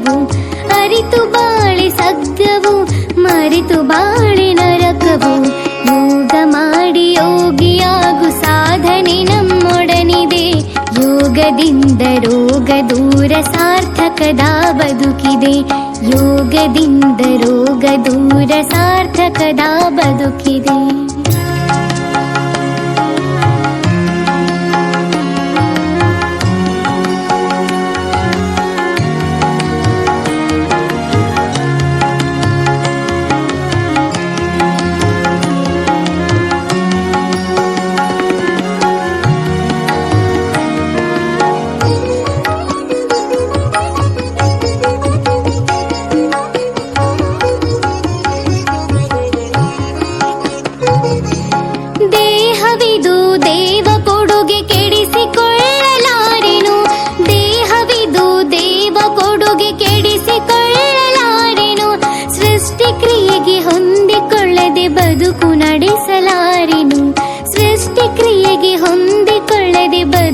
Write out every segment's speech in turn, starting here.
ನರಕವು ಅರಿತು ಬಾಳೆ ಸಗ್ಗವು, ಮರಿತು ಬಾಳೆ ನರಕವು. ಯೋಗ ಮಾಡಿ ಯೋಗಿಯಾಗು ಸಾಧನೆ ನಮ್ಮೊಡನಿದೆ ಯೋಗದಿಂದ ರೋಗ ದೂರ ಸಾರ್ಥಕದ ಬದುಕಿದೆ ಯೋಗದಿಂದ ರೋಗ ದೂರ ಸಾರ್ಥಕದ ಬದುಕಿದೆ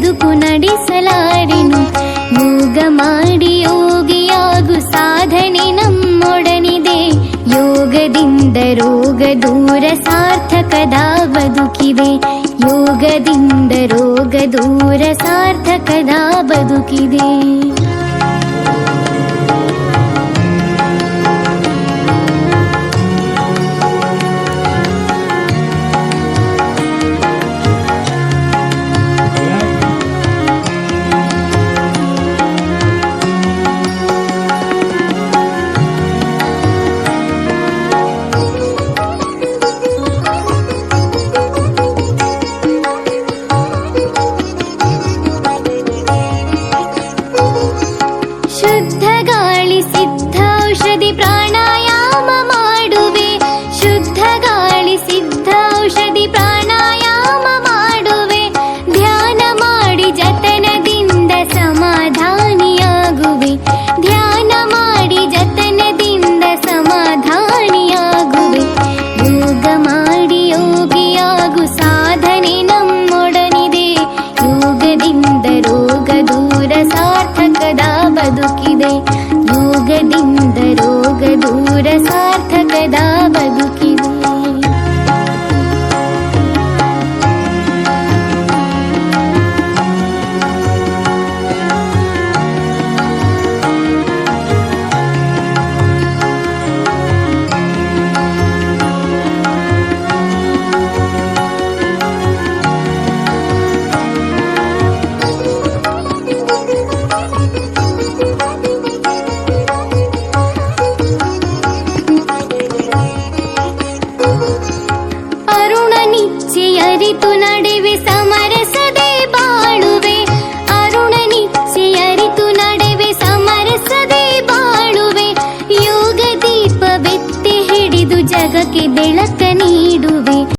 ಬದುಕು ನಡೆಸಲಾರೆನು ಯೋಗ ಮಾಡಿ ಯೋಗಿಯಾಗು ಸಾಧನೆ ನಮ್ಮೊಡನಿದೆ. ಯೋಗದಿಂದ ರೋಗ ದೂರ ಸಾರ್ಥಕದ ಬದುಕಿದೆ ಯೋಗದಿಂದ ರೋಗ ದೂರ ಸಾರ್ಥಕದ ಬದುಕಿದೆ. योगदिन्दरोगदूरसार्थकदा ಕುರಿತು ನಡೆವೆ ಸಮರಸ